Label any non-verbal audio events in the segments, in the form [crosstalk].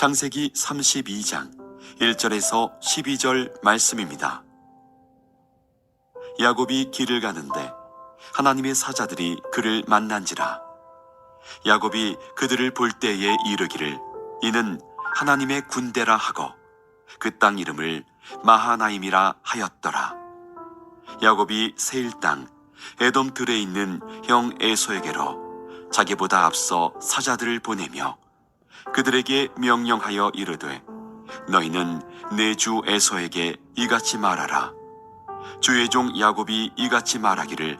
창세기 32장 1절에서 12절 말씀입니다. 야곱이 길을 가는데 하나님의 사자들이 그를 만난지라. 야곱이 그들을 볼 때에 이르기를 이는 하나님의 군대라 하고 그 땅 이름을 마하나임이라 하였더라. 야곱이 세일 땅 에돔 들에 있는 형 에소에게로 자기보다 앞서 사자들을 보내며 그들에게 명령하여 이르되 너희는 내 주 에서에게 이같이 말하라. 주의 종 야곱이 이같이 말하기를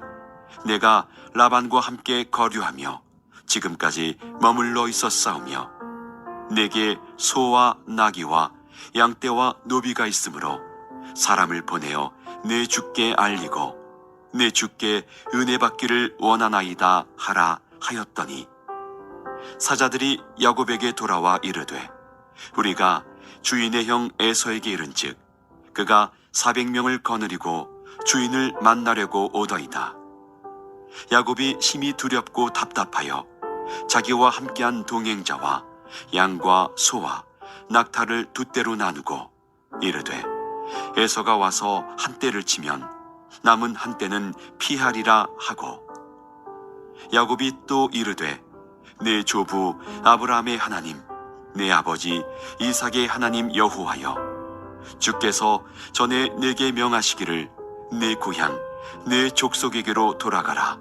내가 라반과 함께 거류하며 지금까지 머물러 있었사오며 내게 소와 나귀와 양떼와 노비가 있으므로 사람을 보내어 내 주께 알리고 내 주께 은혜 받기를 원하나이다 하라 하였더니 사자들이 야곱에게 돌아와 이르되 우리가 주인의 형 에서에게 이른즉 그가 400명을 거느리고 주인을 만나려고 오더이다. 야곱이 심히 두렵고 답답하여 자기와 함께한 동행자와 양과 소와 낙타를 두 떼로 나누고 이르되 에서가 와서 한 떼를 치면 남은 한 떼는 피하리라 하고 야곱이 또 이르되 내 조부 아브라함의 하나님, 내 아버지 이삭의 하나님 여호와여, 주께서 전에 내게 명하시기를 내 고향, 내 족속에게로 돌아가라.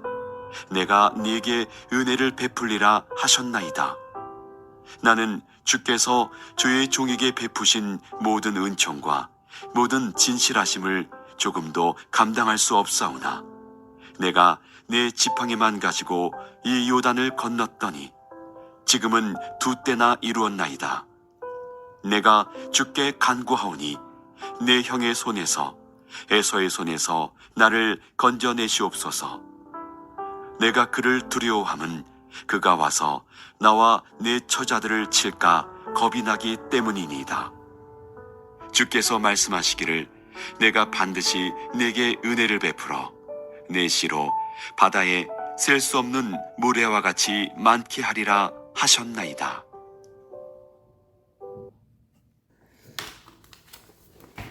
내가 네게 은혜를 베풀리라 하셨나이다. 나는 주께서 주의 종에게 베푸신 모든 은총과 모든 진실하심을 조금도 감당할 수 없사오나 내가 내 지팡이만 가지고 이 요단을 건넜더니 지금은 두 때나 이루었나이다. 내가 주께 간구하오니 내 형의 손에서 에서의 손에서 나를 건져내시옵소서. 내가 그를 두려워함은 그가 와서 나와 내 처자들을 칠까 겁이 나기 때문이니이다. 주께서 말씀하시기를 내가 반드시 내게 은혜를 베풀어 내 시로 바다에 셀 수 없는 모래와 같이 많게 하리라 하셨나이다.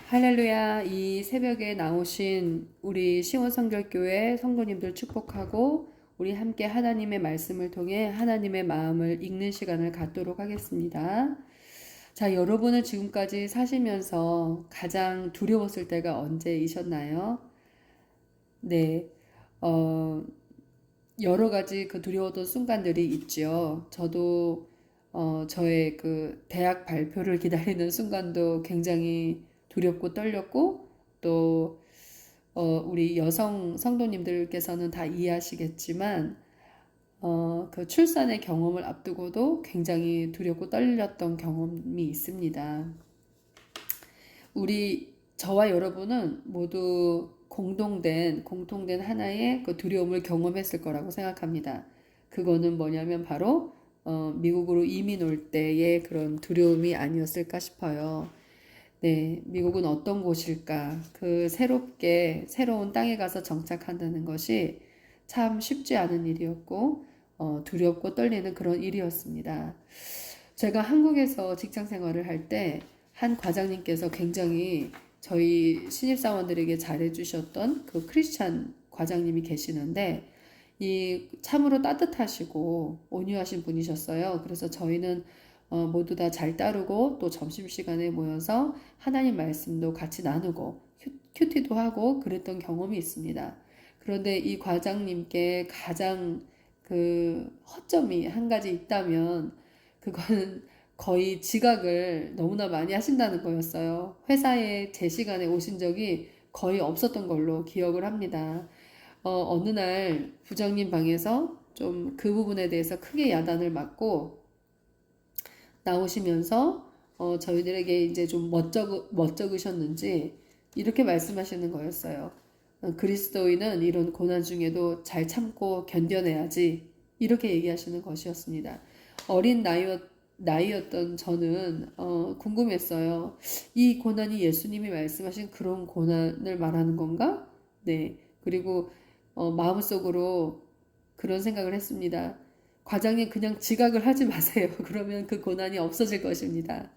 할렐루야. 이 새벽에 나오신 우리 시원성결교회 성도님들 축복하고 우리 함께 하나님의 말씀을 통해 하나님의 마음을 읽는 시간을 갖도록 하겠습니다. 자, 여러분은 지금까지 사시면서 가장 두려웠을 때가 언제이셨나요? 네. 어, 여러 가지 그 두려웠던 순간들이 있죠. 저도 어, 저의 그 대학 발표를 [laughs] 기다리는 순간도 굉장히 두렵고 떨렸고 또 어, 우리 여성 성도님들께서는 다 이해하시겠지만 어, 그 출산의 경험을 앞두고도 굉장히 두렵고 떨렸던 경험이 있습니다. 우리 저와 여러분은 모두 공동된 공통된 하나의 그 두려움을 경험했을 거라고 생각합니다. 그거는 뭐냐면 바로 어, 미국으로 이민 올 때의 그런 두려움이 아니었을까 싶어요. 네, 미국은 어떤 곳일까? 그 새롭게 새로운 땅에 가서 정착한다는 것이 참 쉽지 않은 일이었고 어, 두렵고 떨리는 그런 일이었습니다. 제가 한국에서 직장 생활을 할 때 한 과장님께서 굉장히 저희 신입사원들에게 잘해주셨던 그 크리스찬 과장님이 계시는데 이 참으로 따뜻하시고 온유하신 분이셨어요. 그래서 저희는 어, 모두 다 잘 따르고 또 점심시간에 모여서 하나님 말씀도 같이 나누고 큐, 큐티도 하고 그랬던 경험이 있습니다. 그런데 이 과장님께 가장 그 허점이 한 가지 있다면 그거는 거의 지각을 너무나 많이 하신다는 거였어요. 회사에 제 시간에 오신 적이 거의 없었던 걸로 기억을 합니다. 어, 어느 날 부장님 방에서 좀 그 부분에 대해서 크게 야단을 맞고 나오시면서 어, 저희들에게 이제 좀 멋쩍, 멋쩍으셨는지 이렇게 말씀하시는 거였어요. 어, 그리스도인은 이런 고난 중에도 잘 참고 견뎌내야지 이렇게 얘기하시는 것이었습니다. 어린 나이였, 나이였던 저는 어, 궁금했어요. 이 고난이 예수님이 말씀하신 그런 고난을 말하는 건가? 네. 그리고 어, 마음속으로 그런 생각을 했습니다. 과장님 그냥 지각을 하지 마세요. [laughs] 그러면 그 고난이 없어질 것입니다.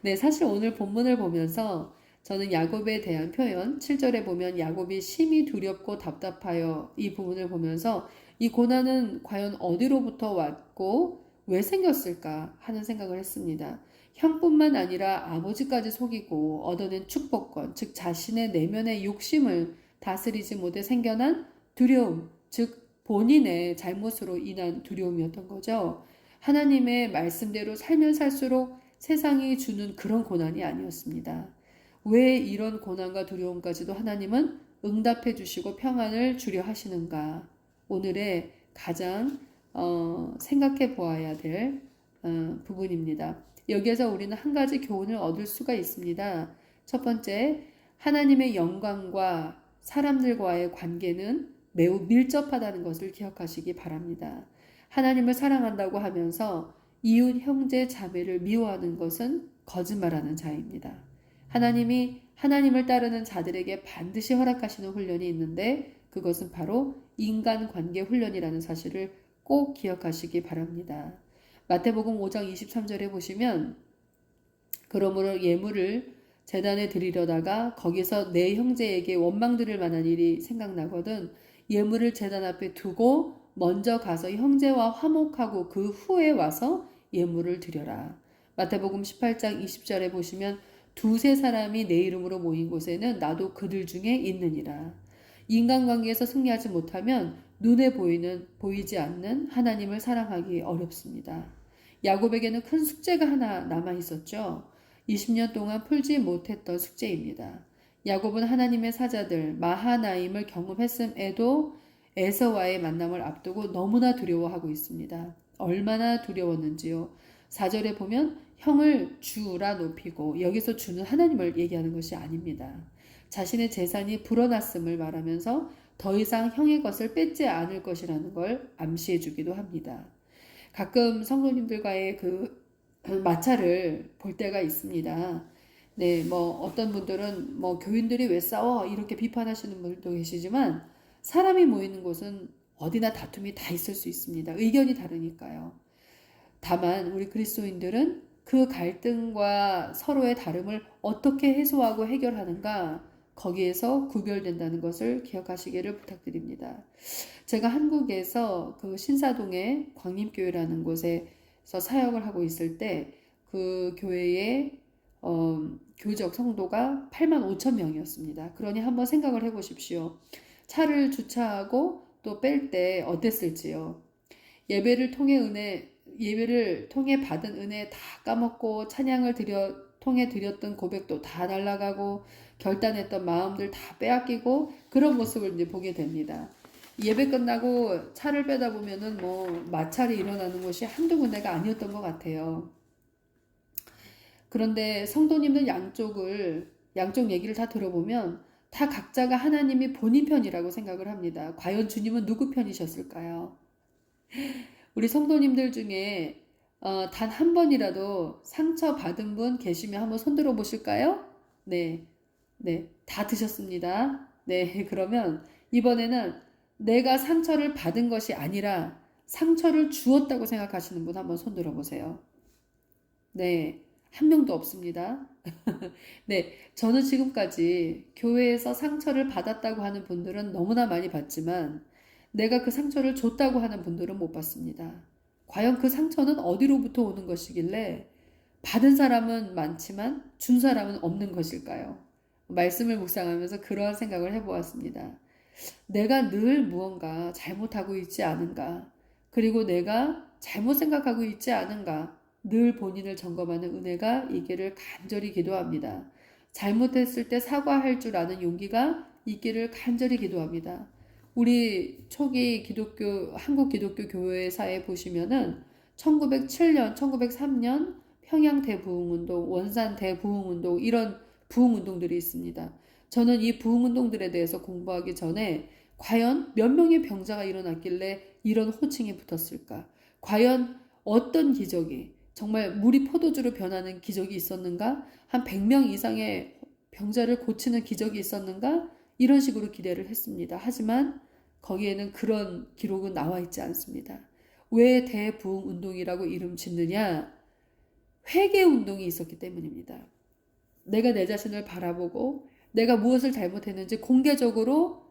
네, 사실 오늘 본문을 보면서 저는 야곱에 대한 표현 7절에 보면 야곱이 심히 두렵고 답답하여 이 부분을 보면서 이 고난은 과연 어디로부터 왔고 왜 생겼을까 하는 생각을 했습니다. 형뿐만 아니라 아버지까지 속이고 얻어낸 축복권, 즉 자신의 내면의 욕심을 다스리지 못해 생겨난 두려움, 즉 본인의 잘못으로 인한 두려움이었던 거죠. 하나님의 말씀대로 살면 살수록 세상이 주는 그런 고난이 아니었습니다. 왜 이런 고난과 두려움까지도 하나님은 응답해 주시고 평안을 주려 하시는가? 오늘의 가장 어, 생각해 보아야 될 어, 부분입니다. 여기에서 우리는 한 가지 교훈을 얻을 수가 있습니다. 첫 번째, 하나님의 영광과 사람들과의 관계는 매우 밀접하다는 것을 기억하시기 바랍니다. 하나님을 사랑한다고 하면서 이웃 형제 자매를 미워하는 것은 거짓말하는 자입니다. 하나님이 하나님을 따르는 자들에게 반드시 허락하시는 훈련이 있는데 그것은 바로 인간 관계 훈련이라는 사실을 꼭 기억하시기 바랍니다. 마태복음 5장 23절에 보시면 그러므로 예물을 재단에 드리려다가 거기서 내 형제에게 원망 들을 만한 일이 생각나거든 예물을 재단 앞에 두고 먼저 가서 형제와 화목하고 그 후에 와서 예물을 드려라. 마태복음 18장 20절에 보시면 두세 사람이 내 이름으로 모인 곳에는 나도 그들 중에 있느니라. 인간관계에서 승리하지 못하면 눈에 보이는 보이지 않는 하나님을 사랑하기 어렵습니다. 야곱에게는 큰 숙제가 하나 남아 있었죠. 20년 동안 풀지 못했던 숙제입니다. 야곱은 하나님의 사자들 마하나임을 경험했음에도 에서와의 만남을 앞두고 너무나 두려워하고 있습니다. 얼마나 두려웠는지요. 4절에 보면 형을 주라 높이고 여기서 주는 하나님을 얘기하는 것이 아닙니다. 자신의 재산이 불어났음을 말하면서 더 이상 형의 것을 뺏지 않을 것이라는 걸 암시해 주기도 합니다. 가끔 성도님들과의 그 마찰을 볼 때가 있습니다. 네, 뭐 어떤 분들은 뭐 교인들이 왜 싸워 이렇게 비판하시는 분들도 계시지만 사람이 모이는 곳은 어디나 다툼이 다 있을 수 있습니다. 의견이 다르니까요. 다만 우리 그리스도인들은 그 갈등과 서로의 다름을 어떻게 해소하고 해결하는가 거기에서 구별된다는 것을 기억하시기를 부탁드립니다. 제가 한국에서 그 신사동의 광림교회라는 곳에서 사역을 하고 있을 때 그 교회의 어, 교적 성도가 8만 5천 명이었습니다. 그러니 한번 생각을 해보십시오. 차를 주차하고 또 뺄 때 어땠을지요? 예배를 통해 은혜, 예배를 통해 받은 은혜 다 까먹고 찬양을 드려, 통해 드렸던 고백도 다 날라가고 결단했던 마음들 다 빼앗기고 그런 모습을 이제 보게 됩니다. 예배 끝나고 차를 빼다 보면은 뭐 마찰이 일어나는 것이 한두 군데가 아니었던 것 같아요. 그런데 성도님들 양쪽을 양쪽 얘기를 다 들어보면 다 각자가 하나님이 본인 편이라고 생각을 합니다. 과연 주님은 누구 편이셨을까요? 우리 성도님들 중에 어, 단 한 번이라도 상처 받은 분 계시면 한번 손들어 보실까요? 네, 네, 다 드셨습니다. 네, [laughs] 그러면 이번에는 내가 상처를 받은 것이 아니라 상처를 주었다고 생각하시는 분 한번 손 들어 보세요. 네, 한 명도 없습니다. [laughs] 네, 저는 지금까지 교회에서 상처를 받았다고 하는 분들은 너무나 많이 봤지만 내가 그 상처를 줬다고 하는 분들은 못 봤습니다. 과연 그 상처는 어디로부터 오는 것이길래 받은 사람은 많지만 준 사람은 없는 것일까요? 말씀을 묵상하면서 그러한 생각을 해보았습니다. 내가 늘 무언가 잘못하고 있지 않은가? 그리고 내가 잘못 생각하고 있지 않은가? 늘 본인을 점검하는 은혜가 있기를 간절히 기도합니다. 잘못했을 때 사과할 줄 아는 용기가 있기를 간절히 기도합니다. 우리 초기 기독교 한국 기독교 교회사에 보시면은 1907년, 1903년 평양 대부흥운동, 원산 대부흥운동 이런 부흥운동들이 있습니다. 저는 이 부흥운동들에 대해서 공부하기 전에 과연 몇 명의 병자가 일어났길래 이런 호칭이 붙었을까? 과연 어떤 기적이 정말 물이 포도주로 변하는 기적이 있었는가? 한 100명 이상의 병자를 고치는 기적이 있었는가? 이런 식으로 기대를 했습니다. 하지만 거기에는 그런 기록은 나와 있지 않습니다. 왜 대부흥 운동이라고 이름 짓느냐? 회개 운동이 있었기 때문입니다. 내가 내 자신을 바라보고 내가 무엇을 잘못했는지 공개적으로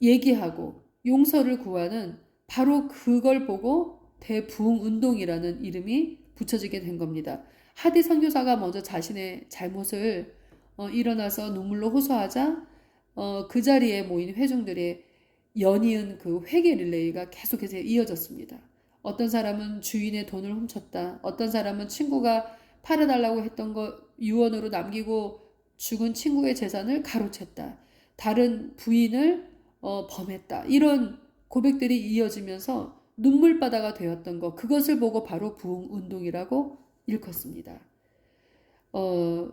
얘기하고 용서를 구하는 바로 그걸 보고 대부흥 운동이라는 이름이 붙여지게 된 겁니다. 하디 선교사가 먼저 자신의 잘못을 어, 일어나서 눈물로 호소하자 어, 그 자리에 모인 회중들의 연이은 그 회개 릴레이가 계속해서 이어졌습니다. 어떤 사람은 주인의 돈을 훔쳤다. 어떤 사람은 친구가 팔아달라고 했던 거 유언으로 남기고 죽은 친구의 재산을 가로챘다. 다른 부인을 어, 범했다. 이런 고백들이 이어지면서 눈물바다가 되었던 것, 그것을 보고 바로 부흥 운동이라고 일컫습니다. 어,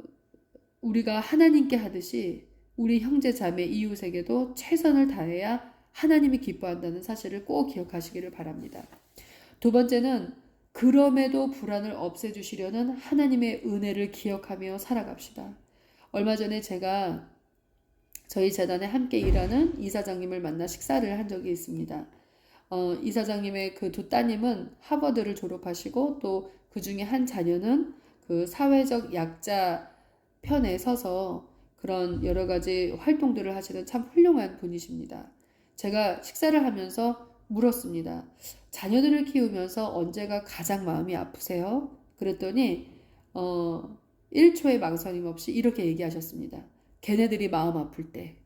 우리가 하나님께 하듯이 우리 형제 자매 이웃에게도 최선을 다해야 하나님이 기뻐한다는 사실을 꼭 기억하시기를 바랍니다. 두 번째는 그럼에도 불안을 없애주시려는 하나님의 은혜를 기억하며 살아갑시다. 얼마 전에 제가 저희 재단에 함께 일하는 이사장님을 만나 식사를 한 적이 있습니다. 어, 이사장님의 그 두 따님은 하버드를 졸업하시고 또 그 중에 한 자녀는 그 사회적 약자 편에 서서 그런 여러 가지 활동들을 하시는 참 훌륭한 분이십니다. 제가 식사를 하면서 물었습니다. 자녀들을 키우면서 언제가 가장 마음이 아프세요? 그랬더니 어 1초의 망설임 없이 이렇게 얘기하셨습니다. 걔네들이 마음 아플 때.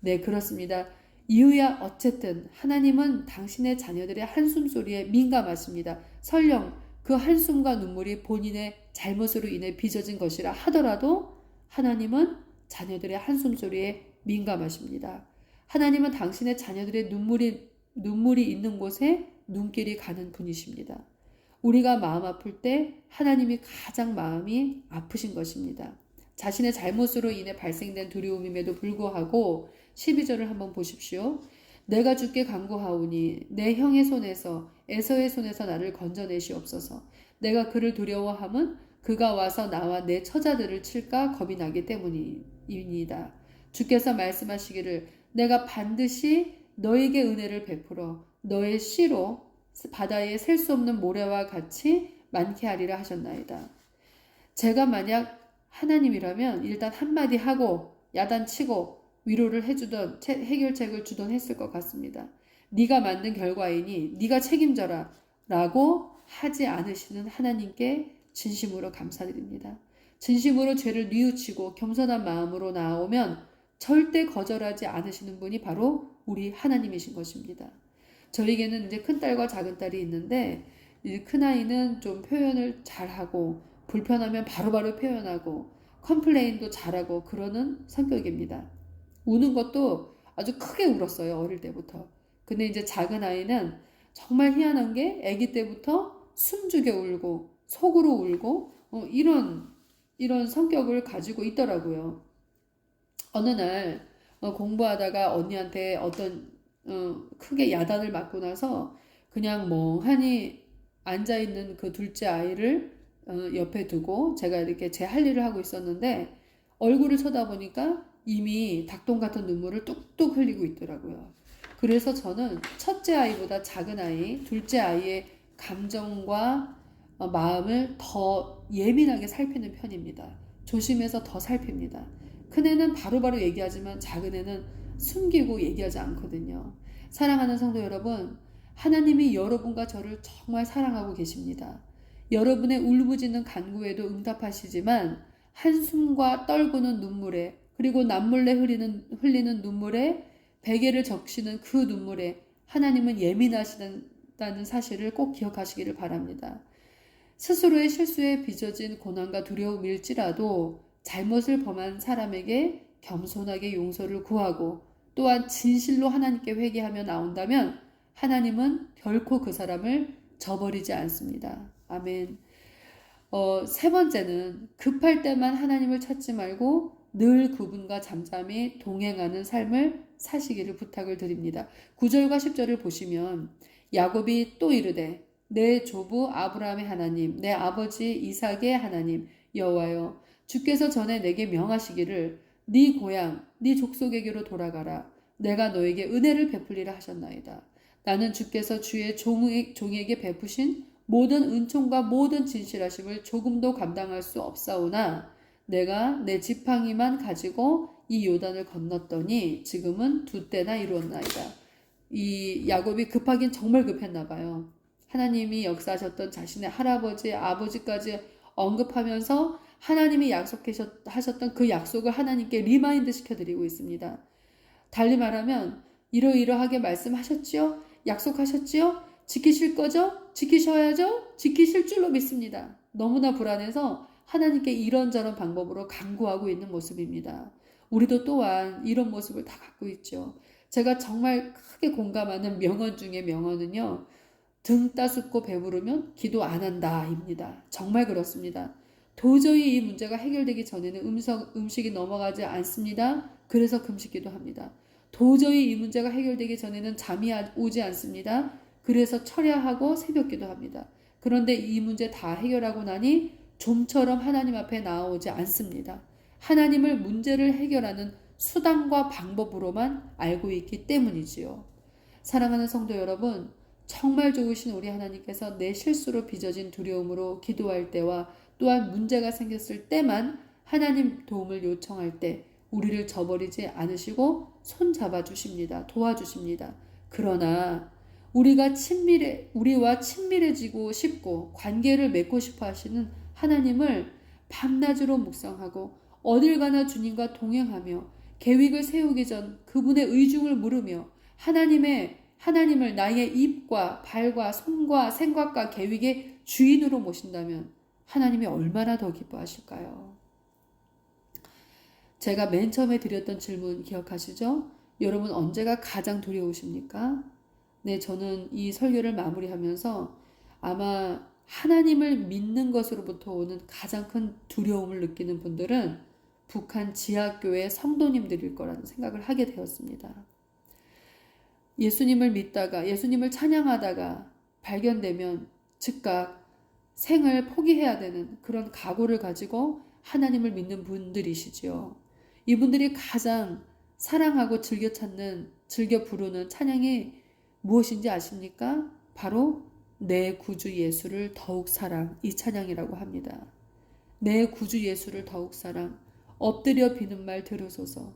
네, 그렇습니다. 이유야 어쨌든 하나님은 당신의 자녀들의 한숨 소리에 민감하십니다. 설령 그 한숨과 눈물이 본인의 잘못으로 인해 빚어진 것이라 하더라도 하나님은 자녀들의 한숨 소리에 민감하십니다. 하나님은 당신의 자녀들의 눈물이 눈물이 있는 곳에 눈길이 가는 분이십니다. 우리가 마음 아플 때 하나님이 가장 마음이 아프신 것입니다. 자신의 잘못으로 인해 발생된 두려움임에도 불구하고 12절을 한번 보십시오. 내가 주께 간구하오니 내 형의 손에서 에서의 손에서 나를 건져내시옵소서. 내가 그를 두려워함은 그가 와서 나와 내 처자들을 칠까 겁이 나기 때문이니다. 주께서 말씀하시기를 내가 반드시 너에게 은혜를 베풀어 너의 씨로 바다에 셀 수 없는 모래와 같이 많게 하리라 하셨나이다. 제가 만약 하나님이라면 일단 한마디 하고 야단치고 위로를 해주던 해결책을 주던 했을 것 같습니다. 네가 만든 결과이니 네가 책임져라 라고 하지 않으시는 하나님께 진심으로 감사드립니다. 진심으로 죄를 뉘우치고 겸손한 마음으로 나오면 절대 거절하지 않으시는 분이 바로 우리 하나님이신 것입니다. 저에게는 이제 큰 딸과 작은 딸이 있는데 큰 아이는 좀 표현을 잘하고 불편하면 바로 바로 표현하고 컴플레인도 잘하고 그러는 성격입니다. 우는 것도 아주 크게 울었어요. 어릴 때부터. 근데 이제 작은 아이는 정말 희한한 게 아기 때부터 숨죽여 울고 속으로 울고 어, 이런 이런 성격을 가지고 있더라고요. 어느 날 어, 공부하다가 언니한테 어떤 어, 크게 야단을 맞고 나서 그냥 멍하니 앉아 있는 그 둘째 아이를 어, 옆에 두고 제가 이렇게 제 할 일을 하고 있었는데 얼굴을 쳐다보니까 이미 닭똥 같은 눈물을 뚝뚝 흘리고 있더라고요. 그래서 저는 첫째 아이보다 작은 아이, 둘째 아이의 감정과 어, 마음을 더 예민하게 살피는 편입니다. 조심해서 더 살핍니다. 큰애는 바로바로 얘기하지만 작은애는 숨기고 얘기하지 않거든요. 사랑하는 성도 여러분, 하나님이 여러분과 저를 정말 사랑하고 계십니다. 여러분의 울부짖는 간구에도 응답하시지만 한숨과 떨구는 눈물에 그리고 남몰래 흘리는, 흘리는 눈물에 베개를 적시는 그 눈물에 하나님은 예민하시다는 사실을 꼭 기억하시기를 바랍니다. 스스로의 실수에 빚어진 고난과 두려움일지라도 잘못을 범한 사람에게 겸손하게 용서를 구하고 또한 진실로 하나님께 회개하며 나온다면 하나님은 결코 그 사람을 저버리지 않습니다. 아멘. 어, 세 번째는 급할 때만 하나님을 찾지 말고 늘 그분과 잠잠히 동행하는 삶을 사시기를 부탁을 드립니다. 9절과 10절을 보시면 야곱이 또 이르되 내 조부 아브라함의 하나님 내 아버지 이삭의 하나님 여호와여 주께서 전에 내게 명하시기를 네 고향 네 족속에게로 돌아가라 내가 너에게 은혜를 베풀리라 하셨나이다. 나는 주께서 주의 종에, 종에게 베푸신 모든 은총과 모든 진실하심을 조금도 감당할 수 없사오나 내가 내 지팡이만 가지고 이 요단을 건넜더니 지금은 두 때나 이루었나이다. 이 야곱이 급하긴 정말 급했나 봐요. 하나님이 역사하셨던 자신의 할아버지, 아버지까지 언급하면서 하나님이 약속하셨던 그 약속을 하나님께 리마인드 시켜드리고 있습니다. 달리 말하면 이러이러하게 말씀하셨지요? 약속하셨지요? 지키실 거죠? 지키셔야죠? 지키실 줄로 믿습니다. 너무나 불안해서 하나님께 이런저런 방법으로 간구하고 있는 모습입니다. 우리도 또한 이런 모습을 다 갖고 있죠. 제가 정말 크게 공감하는 명언 중에 명언은요. 등 따숩고 배부르면 기도 안 한다입니다. 정말 그렇습니다. 도저히 이 문제가 해결되기 전에는 음성, 음식이 넘어가지 않습니다. 그래서 금식기도 합니다. 도저히 이 문제가 해결되기 전에는 잠이 오지 않습니다. 그래서 철야하고 새벽기도 합니다. 그런데 이 문제 다 해결하고 나니 좀처럼 하나님 앞에 나오지 않습니다. 하나님을 문제를 해결하는 수단과 방법으로만 알고 있기 때문이지요. 사랑하는 성도 여러분, 정말 좋으신 우리 하나님께서 내 실수로 빚어진 두려움으로 기도할 때와 또한 문제가 생겼을 때만 하나님 도움을 요청할 때 우리를 저버리지 않으시고 손 잡아 주십니다. 도와주십니다. 그러나 우리가 친밀해 우리와 친밀해지고 싶고 관계를 맺고 싶어 하시는 하나님을 밤낮으로 묵상하고 어딜 가나 주님과 동행하며 계획을 세우기 전 그분의 의중을 물으며 하나님의 하나님을 나의 입과 발과 손과 생각과 계획의 주인으로 모신다면 하나님이 얼마나 더 기뻐하실까요? 제가 맨 처음에 드렸던 질문 기억하시죠? 여러분 언제가 가장 두려우십니까? 네, 저는 이 설교를 마무리하면서 아마 하나님을 믿는 것으로부터 오는 가장 큰 두려움을 느끼는 분들은 북한 지하교회 성도님들일 거라는 생각을 하게 되었습니다. 예수님을 믿다가 예수님을 찬양하다가 발견되면 즉각 생을 포기해야 되는 그런 각오를 가지고 하나님을 믿는 분들이시지요. 이분들이 가장 사랑하고 즐겨 찾는, 즐겨 부르는 찬양이 무엇인지 아십니까? 바로 내 구주 예수를 더욱 사랑, 이 찬양이라고 합니다. 내 구주 예수를 더욱 사랑, 엎드려 비는 말 들으소서.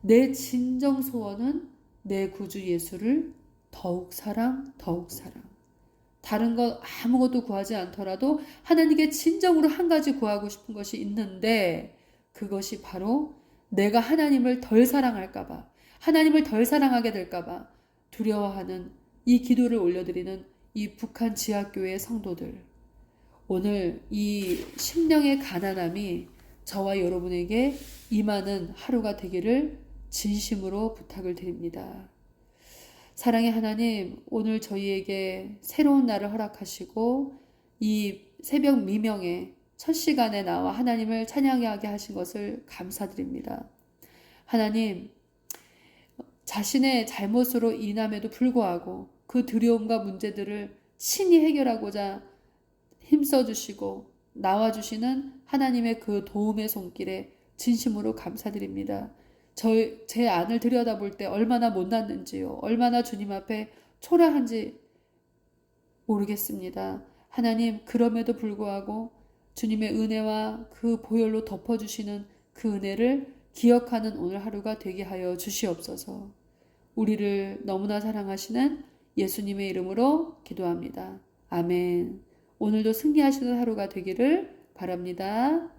내 진정 소원은 내 구주 예수를 더욱 사랑, 더욱 사랑. 다른 것 아무것도 구하지 않더라도 하나님께 진정으로 한 가지 구하고 싶은 것이 있는데 그것이 바로 내가 하나님을 덜 사랑할까봐, 하나님을 덜 사랑하게 될까봐 두려워하는 이 기도를 올려드리는 이 북한 지하교회 성도들. 오늘 이 심령의 가난함이 저와 여러분에게 임하는 하루가 되기를 진심으로 부탁을 드립니다. 사랑의 하나님, 오늘 저희에게 새로운 날을 허락하시고 이 새벽 미명에 첫 시간에 나와 하나님을 찬양하게 하신 것을 감사드립니다. 하나님, 자신의 잘못으로 인함에도 불구하고 그 두려움과 문제들을 친히 해결하고자 힘써 주시고 나와 주시는 하나님의 그 도움의 손길에 진심으로 감사드립니다. 저, 제 안을 들여다볼 때 얼마나 못났는지요. 얼마나 주님 앞에 초라한지 모르겠습니다. 하나님, 그럼에도 불구하고 주님의 은혜와 그 보혈로 덮어 주시는 그 은혜를 기억하는 오늘 하루가 되게 하여 주시옵소서. 우리를 너무나 사랑하시는 예수님의 이름으로 기도합니다. 아멘. 오늘도 승리하시는 하루가 되기를 바랍니다.